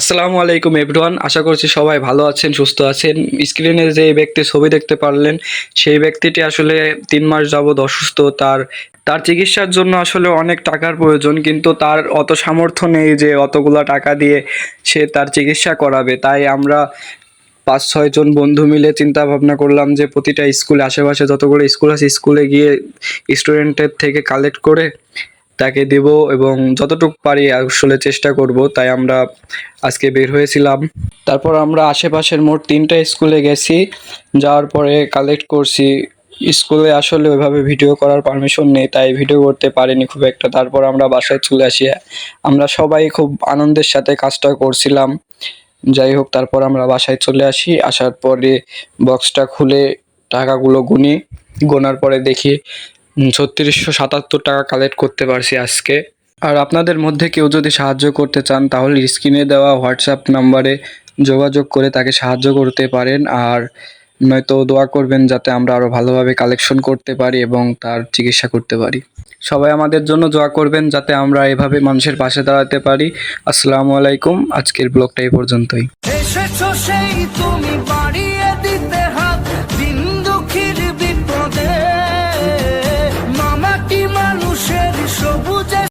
আসসালামু আলাইকুম এভরিওয়ান আশা করছি সবাই ভালো আছেন, সুস্থ আছেন। স্ক্রিনে যে ব্যক্তি ছবি দেখতে পারলেন, সেই ব্যক্তিটি আসলে তিন মাস যাবৎ অসুস্থ। তার তার চিকিৎসার জন্য আসলে অনেক টাকার প্রয়োজন, কিন্তু তার অত সামর্থ্য নেই যে অতগুলা টাকা দিয়ে সে তার চিকিৎসা করাবে। তাই আমরা পাঁচ, ছয় জন বন্ধু মিলে চিন্তা ভাবনা করলাম যে প্রতিটা স্কুলে, আশেপাশে যতগুলো স্কুল আছে, স্কুলে গিয়ে স্টুডেন্টের থেকে কালেক্ট করে তাকে দেব এবং যতটুকু পারি আসলে চেষ্টা করব, তাই আমরা আজকে বের হয়েছিলাম। তারপর আমরা আশেপাশের মোট তিনটা স্কুলে গেছি, যাওয়ার পরে কালেক্ট করছি। স্কুলে আসলে ওইভাবে ভিডিও করার পারমিশন নেই, তাই ভিডিও করতে পারিনি খুব একটা। তারপর আমরা বাসায় চলে আসি। আমরা সবাই খুব আনন্দের সাথে কাজটা করছিলাম। যাই হোক, তারপর আমরা বাসায় চলে আসি। আসার পরে বক্সটা খুলে টাকাগুলো গুনি, গোনার পরে দেখি ছত্রিশশো সাতাত্তর টাকা কালেক্ট করতে পারছি আজকে। আর আপনাদের মধ্যে কেউ যদি সাহায্য করতে চান, তাহলে স্ক্রিনে দেওয়া হোয়াটসঅ্যাপ নাম্বারে যোগাযোগ করে তাকে সাহায্য করতে পারেন। আর নয়তো দোয়া করবেন যাতে আমরা আরও ভালোভাবে কালেকশন করতে পারি এবং তার চিকিৎসা করতে পারি। সবাই আমাদের জন্য দোয়া করবেন যাতে আমরা এভাবে মানুষের পাশে দাঁড়াতে পারি। আসসালামু আলাইকুম, আজকের ব্লগটা এই পর্যন্তই।